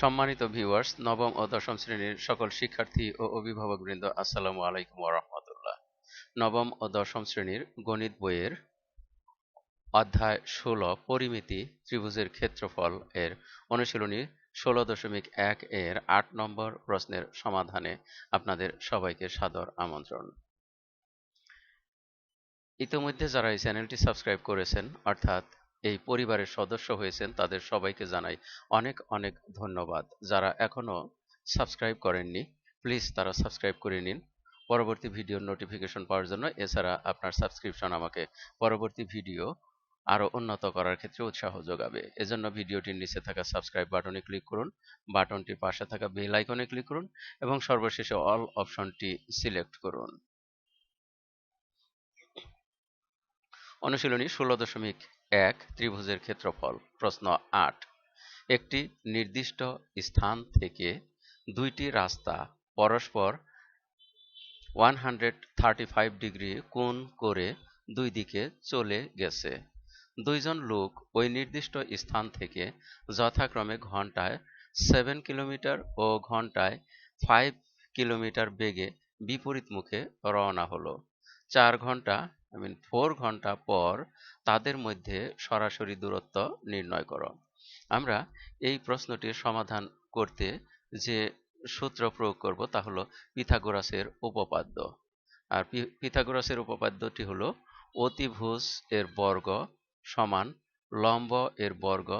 সম্মানিত ভিউয়ার্স নবম ও দশম শ্রেণির সকল শিক্ষার্থী ও অভিভাবকবৃন্দ, আসসালামু আলাইকুম ওরহমতুল্লাহ নবম ও দশম শ্রেণির গণিত বইয়ের অধ্যায় ষোলো, পরিমিতি ত্রিভুজের ক্ষেত্রফল এর অনুশীলনী ষোলো দশমিক এক এর আট নম্বর প্রশ্নের সমাধানে আপনাদের সবাইকে সাদর আমন্ত্রণ। ইতিমধ্যে যারা এই চ্যানেলটি সাবস্ক্রাইব করেছেন, অর্থাৎ এই পরিবারের সদস্য হয়েছেন তাদের সবাইকে জানাই অনেক অনেক ধন্যবাদ। যারা এখনও সাবস্ক্রাইব করেননি, প্লিজ তারা সাবস্ক্রাইব করে নিন। পরবর্তী ভিডিওর নোটিফিকেশন পাওয়ার জন্য এছাড়া আপনার সাবস্ক্রিপশন আমাকে পরবর্তী ভিডিও আরও উন্নত করার ক্ষেত্রে উৎসাহ যোগাবে। এজন্য ভিডিওটির নিচে থাকা সাবস্ক্রাইব বাটনে ক্লিক করুন, বাটনটির পাশে থাকা বেল আইকনে ক্লিক করুন এবং সর্বশেষে অল অপশনটি সিলেক্ট করুন। অনুশীলনী ষোলো দশমিক এক ত্রিভুজের ক্ষেত্রফল, প্রশ্ন আট। একটি নির্দিষ্ট স্থান থেকে দুইটি রাস্তা পরস্পর ওয়ান ডিগ্রি কোণ করে দুই দিকে চলে গেছে। দুইজন লোক ওই নির্দিষ্ট স্থান থেকে যথাক্রমে ঘন্টায় সেভেন কিলোমিটার ও ঘন্টায় ফাইভ কিলোমিটার বেগে বিপরীত মুখে রওনা হলো। চার ঘণ্টা আই মিন ফোর ঘণ্টা পর তাদের মধ্যে সরাসরি দূরত্ব নির্ণয় করো। আমরা এই প্রশ্নটির সমাধান করতে যে সূত্র প্রয়োগ করব তা হলো পিথাগোরাসের উপপাদ্য। আর পিথাগোরাসের উপপাদ্যটি হলো অতিভুজ এর বর্গ সমান লম্ব এর বর্গ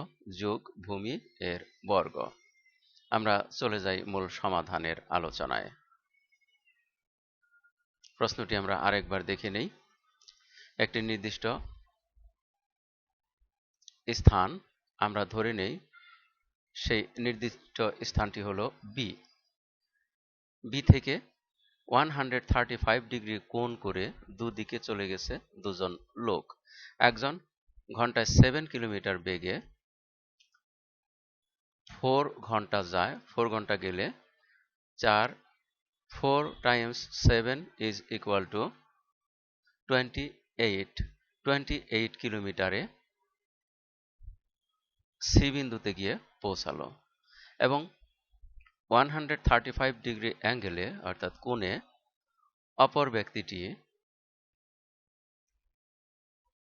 যোগ ভূমি এর বর্গ। আমরা চলে যাই মূল সমাধানের আলোচনায়। প্রশ্নটি আমরা আরেকবার দেখে নেই। একটি নির্দিষ্ট স্থান আমরা ধরে নেই। সেই নির্দিষ্ট স্থানটি হলো বি বি থেকে one hundred thirty five degree কোণ করে দুদিকে চলে গেছে দুজন লোক। একজন ঘন্টায় সেভেন কিলোমিটার বেগে ফোর ঘণ্টা যায় ফোর ঘণ্টা গেলে চার four times seven is equal to twenty eight twenty eight কিলোমিটারে সি বিন্দুতে গিয়ে পৌঁছালো এবং one hundred thirty five degree অ্যাঙ্গেলে অর্থাৎ কোণে, অপর ব্যক্তিটি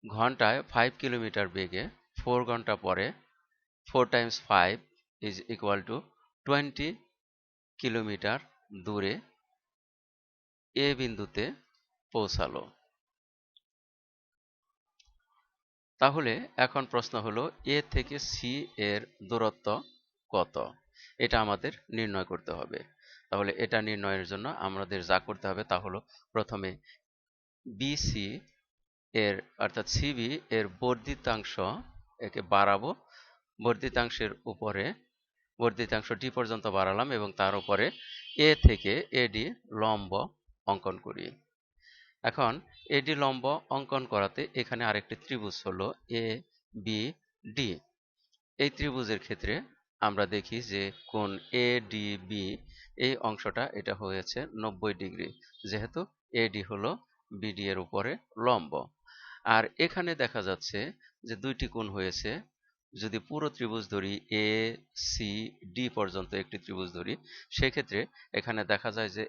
ঘন্টায় ফাইভ কিলোমিটার বেগে ফোর ঘণ্টা পরে four times five is equal to twenty kilometre দূরে এ বিন্দুতে পৌঁছালো। তাহলে এখন প্রশ্ন হলো, এ থেকে সি এর দূরত্ব কত? এটা আমাদের নির্ণয় করতে হবে। তাহলে এটা নির্ণয়ের জন্য আমাদের যা করতে হবে তা হলো, প্রথমে বিসি এর, অর্থাৎ সিবি এর বর্ধিতাংশ একে বাড়াবো। বর্ধিতাংশের উপরে, বর্ধিতাংশ ডি পর্যন্ত বাড়ালাম এবং তার উপরে এ থেকে এডি লম্ব অঙ্কন করি। এখন এডি লম্ব অঙ্কন করাতে এখানে আরেকটি ত্রিভুজ হলো এ, বি, ডি। এই ত্রিভুজের ক্ষেত্রে আমরা দেখি যে কোন এ, ডি, বি, এই অংশটা এটা হয়েছে নব্বই ডিগ্রি। যেহেতু এডি হলো বিডি এর উপরে লম্ব। আর এখানে দেখা যাচ্ছে যে দুইটি কোণ হয়েছে। যদি পুরো ত্রিভুজ ধরি, এ, সি, ডি পর্যন্ত একটি ত্রিভুজ ধরি, সেক্ষেত্রে এখানে দেখা যায় যে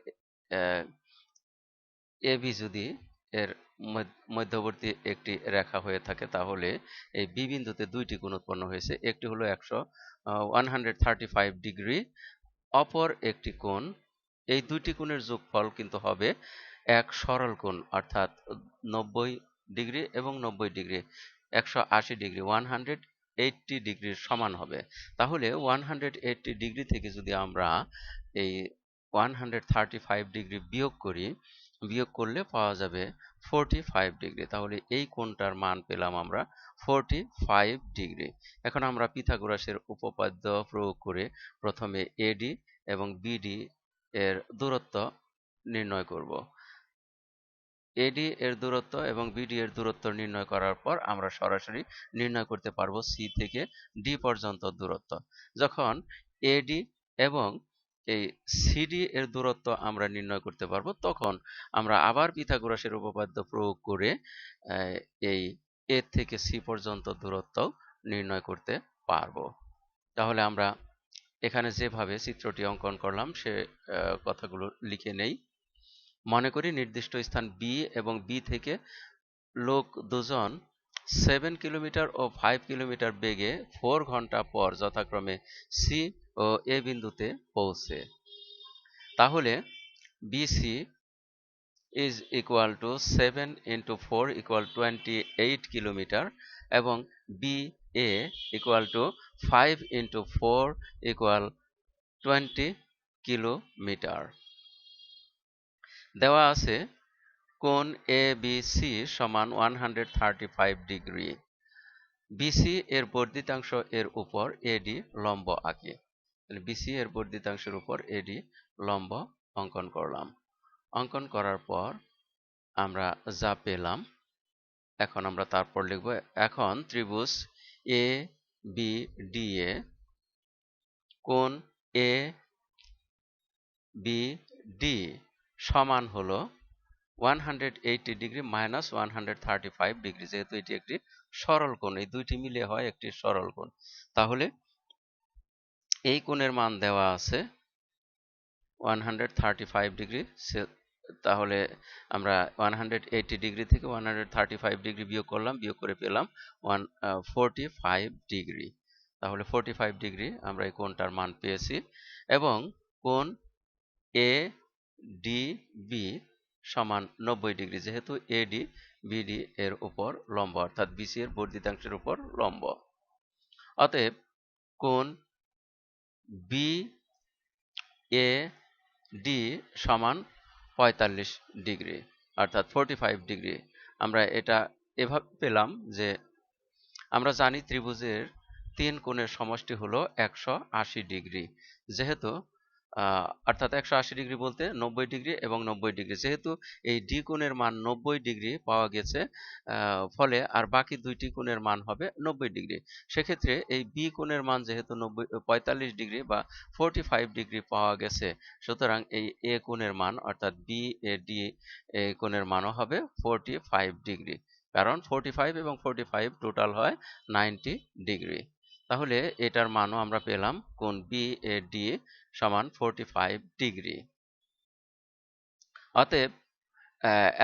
এ বি যদি এর মধ্যবর্তী একটি রেখা হয়ে থাকে, তাহলে এই বি বিন্দুতে দুইটি কোণ উৎপন্ন হয়েছে। একটি হলো একশো ওয়ান ডিগ্রি অপর একটি কোণ, এই দুইটি কোণের যোগফল কিন্তু হবে এক সরল কোণ, অর্থাৎ নব্বই ডিগ্রি এবং নব্বই ডিগ্রি একশো আশি ডিগ্রি ওয়ান এইটটি ডিগ্রির সমান হবে। তাহলে ওয়ান ডিগ্রি থেকে যদি আমরা এই ওয়ান ডিগ্রি বিয়োগ করি বিয়োগ করলে পাওয়া যাবে ফোরটি ফাইভ ডিগ্রি তাহলে এই কোণটার মান পেলাম আমরা ফোরটি ফাইভ ডিগ্রি এখন আমরা পিথাগোরাসের উপপাদ্য প্রয়োগ করে প্রথমে এডি এবং বিডি এর দূরত্ব নির্ণয় করব। এডি এর দূরত্ব এবং বিডি এর দূরত্ব নির্ণয় করার পর আমরা সরাসরি নির্ণয় করতে পারব সি থেকে ডি পর্যন্ত দূরত্ব। যখন এডি এবং এই সিডি এর দূরত্ব আমরা নির্ণয় করতে পারব। তখন আমরা আবার পিথাগোরাসের উপপাদ্য প্রয়োগ করে এই এ থেকে সি পর্যন্ত দূরত্ব নির্ণয় করতে পারব। তাহলে আমরা এখানে যেভাবে চিত্রটি অঙ্কন করলাম, সে কথাগুলো লিখে নেই। মনে করি নির্দিষ্ট স্থান বি এবং বি থেকে লোক দুজন সেভেন কিলোমিটার ও ফাইভ কিলোমিটার বেগে ফোর ঘণ্টা পর যথাক্রমে সি ও এ বিন্দুতে পৌঁছে। তাহলে BC is equal to seven into four equal twenty eight kilometre এবং B A equal to five into four equal twenty kilometre দেওয়া আছে কোণ এ বি সি সমান one hundred thirty five degree BC এর বর্ধিতাংশ এর উপর এডি লম্ব আঁকি। বিসি এর বর্ধিতাংশের উপর এডি লম্ব অঙ্কন করলাম। অঙ্কন করার পর আমরা যা পেলাম, এখন আমরা তারপর লিখব, এখন ত্রিভুজ এ, বি, ডি এ কোন এ, বি, ডি সমান হলো 180 ডিগ্রি মাইনাস 135 ডিগ্রি যেহেতু এটি একটি সরল কোণ, এই দুইটি মিলে হয় একটি সরল কোণ। তাহলে এই কোণের মান দেওয়া আছে 135 ডিগ্রি তাহলে আমরা 180 ডিগ্রি থেকে 135 ডিগ্রি বিয়োগ করলাম, বিয়োগ করে পেলাম 145 ডিগ্রি তাহলে 45 ডিগ্রি আমরা এই কোণটার মান পেয়েছি এবং কোণ এ ডি বি সমান নব্বই ডিগ্রি, যেহেতু এডি বিডি এর উপর লম্ব, অর্থাৎ বিসি এর বর্ধিতাংশের উপর লম্ব। অতএব কোন বি এ ডি সমান পঁয়তাল্লিশ ডিগ্রি, অর্থাৎ ফোরটি ফাইভ ডিগ্রি। আমরা এটা এভাবে পেলাম যে আমরা জানি ত্রিভুজের তিন কোণের সমষ্টি হলো একশো আশি ডিগ্রি, যেহেতু অর্থাৎ একশো আশি ডিগ্রি বলতে নব্বই ডিগ্রি এবং নব্বই ডিগ্রি। যেহেতু এই ডি কোণের মান নব্বই ডিগ্রি পাওয়া গেছে ফলে আর বাকি দুইটি কোণের মান হবে নব্বই ডিগ্রি। সেক্ষেত্রে এই বি কোণের মান যেহেতু নব্বই, পঁয়তাল্লিশ ডিগ্রি বা ফোরটি ফাইভ ডিগ্রি পাওয়া গেছে, সুতরাং এই এ কোণের মান অর্থাৎ বি এ ডি এ কোণের মানও হবে ফোরটি ফাইভ ডিগ্রি। কারণ ফোরটি ফাইভ এবং ফোরটি ফাইভ টোটাল হয় নাইনটি ডিগ্রি। তাহলে এটার মানও আমরা পেলাম কোন বি এ ডি সমান ফোরটি ফাইভ ডিগ্রি অতএব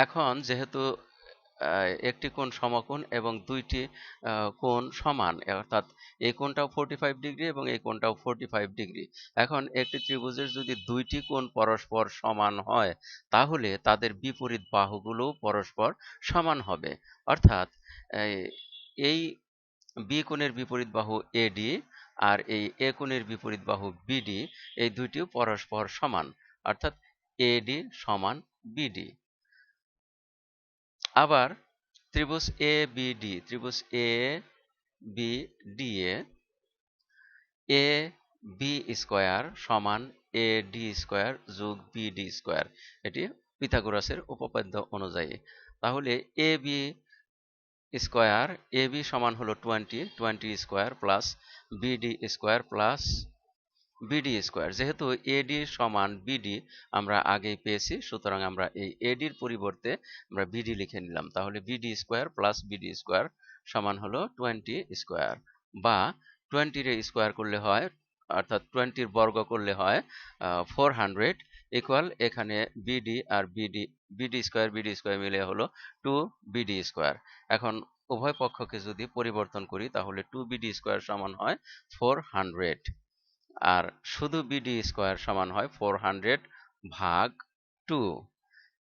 এখন যেহেতু একটি কোণ সমকোণ এবং দুইটি কোণ সমান, অর্থাৎ এই কোণটাও ফোরটি ফাইভ ডিগ্রি এবং এই কোণটাও ফোরটি ফাইভ ডিগ্রি এখন একটি ত্রিভুজের যদি দুইটি কোণ পরস্পর সমান হয়, তাহলে তাদের বিপরীত বাহুগুলো পরস্পর সমান হবে। অর্থাৎ এই বি কোণের বিপরীত বাহু এডি আর এই এ কোণের বিপরীত বাহু বিডি এই দুইটিও পরস্পর সমান, অর্থাৎ এডি সমান বিডি আবার ত্রিভুজ এ বিডি ত্রিভুজ A B D A A B square সমান এ ডি স্কোয়ার যোগ বিডি স্কোয়ার। এটি পিথাগোরাসের উপপাদ্য অনুযায়ী। তাহলে A B square, A B সমান হলো twenty twenty square plus BD square plus BD square. যেহেতু এডি সমান বিডি আমরা আগেই পেয়েছি, সুতরাং আমরা এই এডির পরিবর্তে আমরা বিডি লিখে নিলাম। তাহলে BD square plus BD square সমান হলো টোয়েন্টি স্কোয়ার বা টোয়েন্টির স্কোয়ার করলে হয়, অর্থাৎ টোয়েন্টির বর্গ করলে হয় ফোর হান্ড্রেড ইকুয়াল এখানে বিডি আর BD BD square BD square মিলে হলো টু বিডি স্কোয়ার এখন উভয় পক্ষকে যদি পরিবর্তন করি, তাহলে টু বিডি স্কোয়ার সমান হয় ফোর হান্ড্রেড আর শুধু বিডি স্কোয়ার সমান হয় ফোর হান্ড্রেড ভাগ টু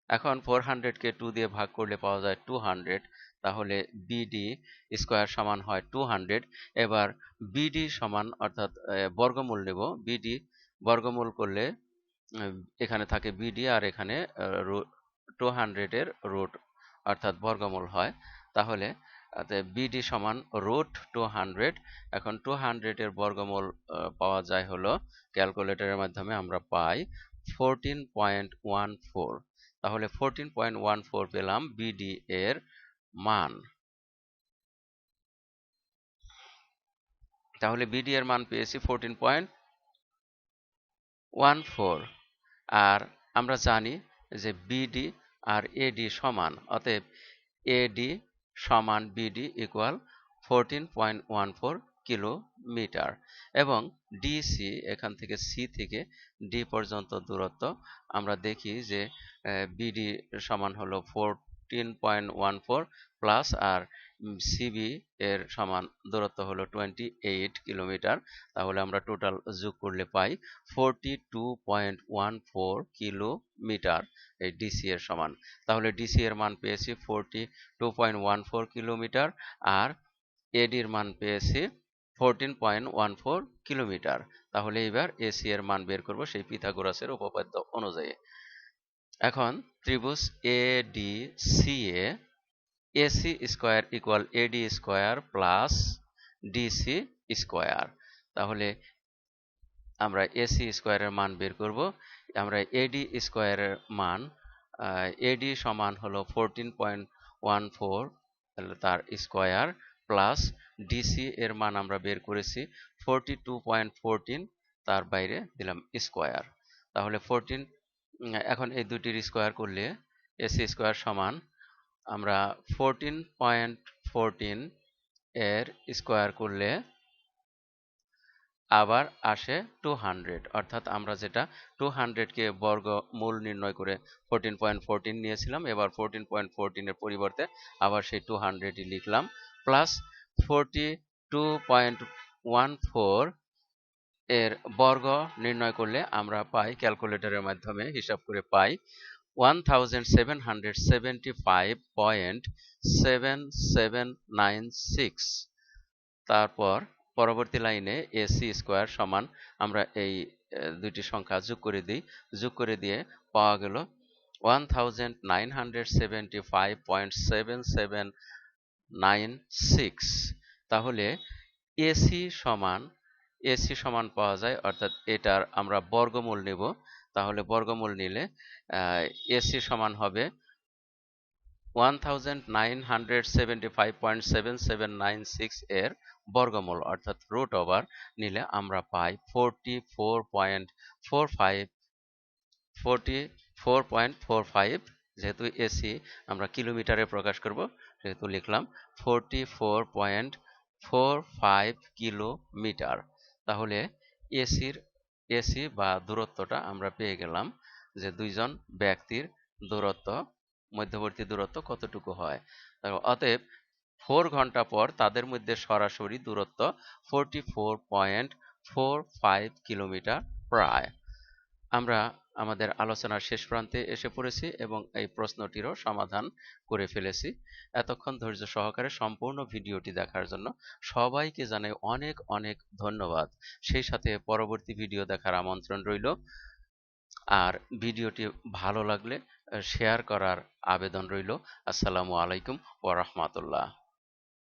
এখন ফোর হান্ড্রেডকে টু দিয়ে ভাগ করলে পাওয়া যায় টু হান্ড্রেড তাহলে বিডি স্কোয়ার সমান হয় টু হান্ড্রেড এবার বিডি সমান অর্থাৎ বর্গমূল নেব। বিডি বর্গমূল করলে এখানে থাকে বিডি আর এখানে টু হান্ড্রেডের রুট অর্থাৎ বর্গমূল হয়। তাহলে বিডি সমান রুট টু হান্ড্রেড এখন টু হান্ড্রেডের বর্গমূল পাওয়া যায় হলো ক্যালকুলেটরের মাধ্যমে আমরা পাই ফোরটিন পয়েন্ট ওয়ান ফোর তাহলে ফোরটিন পয়েন্ট ওয়ান ফোর পেলাম বিডি এর মান। তাহলে বিডি এর মান পেয়েছি ফোরটিন পয়েন্ট ওয়ান ফোর আর আমরা জানি যে বিডি আর এডি সমান, অতএব এডি সমান BD equal fourteen point one four kilometre এবং ডিসি এখান থেকে সি থেকে ডি পর্যন্ত দূরত্ব আমরা দেখি যে বিডি সমান হলো fourteen point one four plus আর সিবি এর সমান দূরত্ব হলো টোয়েন্টি এইট কিলোমিটার তাহলে আমরা টোটাল যোগ করলে পাই forty two point one four kilometre এই ডিসি এর সমান। তাহলে ডিসি এর মান পেয়েছি forty two point one four kilometre আর এডির মান পেয়েছি fourteen point one four kilometre তাহলে এবার এসি এর মান বের করব সেই পিথাগোরাসের উপপাদ্য অনুযায়ী। এখন ত্রিভুজ A D C A AC square equal AD square plus DC square তাহলে আমরা এসি স্কোয়ারের মান বের করব। আমরা এডি স্কোয়ারের মান এডি সমান হলো ফোরটিন পয়েন্ট ওয়ান ফোর তার স্কোয়ার প্লাস ডিসি এর মান আমরা বের করেছি ফোরটি টু পয়েন্ট ফোরটিন তার বাইরে দিলাম স্কোয়ার তাহলে ফোরটিন এখন এই দুটির স্কোয়ার করলে এসি স্কোয়ার সমান আমরা ফোরটিন পয়েন্ট ফোরটিন এর স্কোয়ার করলে আবার আসে টু হান্ড্রেড অর্থাৎ আমরা যেটা টু হান্ড্রেডকে বর্গ মূল নির্ণয় করে ফোরটিন পয়েন্ট ফোরটিন নিয়েছিলাম, এবার ফোরটিন পয়েন্ট ফোরটিনের পরিবর্তে আবার সেই টু হান্ড্রেডই লিখলাম plus forty two point one four এর বর্গ নির্ণয় করলে আমরা পাই ক্যালকুলেটরের মাধ্যমে হিসাব করে পাই one thousand seven hundred seventy five point seven seven nine six তারপর পরবর্তী লাইনে এসি স্কোয়ার সমান আমরা এই দুইটি সংখ্যা যোগ করে দিই। যোগ করে দিয়ে পাওয়া গেল one thousand nine hundred seventy five point seven seven nine six তাহলে এসি সমান এসি সমান পাওয়া যায়, অর্থাৎ এটার আমরা বর্গমূল নেব। তাহলে বর্গমূল নিলে এসি সমান হবে ওয়ানের বর্গমূল, অর্থাৎ রুট ওভার নিলে আমরা পাই forty four point four five, forty four point four five, যেহেতু এসি আমরা কিলোমিটারে প্রকাশ করব সেহেতু লিখলাম forty four point four five kilometre. তাহলে এসির এসি বা দূরত্বটা আমরা পেয়ে গেলাম যে দুইজন ব্যক্তির দূরত্ব, মধ্যবর্তী দূরত্ব কতটুকু হয়। অতএব ফোর ঘণ্টা পর তাদের মধ্যে সরাসরি দূরত্ব forty four point four five kilometre প্রায়। আমরা আমাদের আলোচনার শেষ প্রান্তে এসে পড়েছি এবং এই প্রশ্নটিরও সমাধান করে ফেলেছি। এতক্ষণ ধৈর্য সহকারে সম্পূর্ণ ভিডিওটি দেখার জন্য সবাইকে জানাই অনেক অনেক ধন্যবাদ। সেই সাথে পরবর্তী ভিডিও দেখার আমন্ত্রণ রইল। আর ভিডিওটি ভালো লাগলে শেয়ার করার আবেদন রইল। আসসালামু আলাইকুম ওয়া রাহমাতুল্লাহ।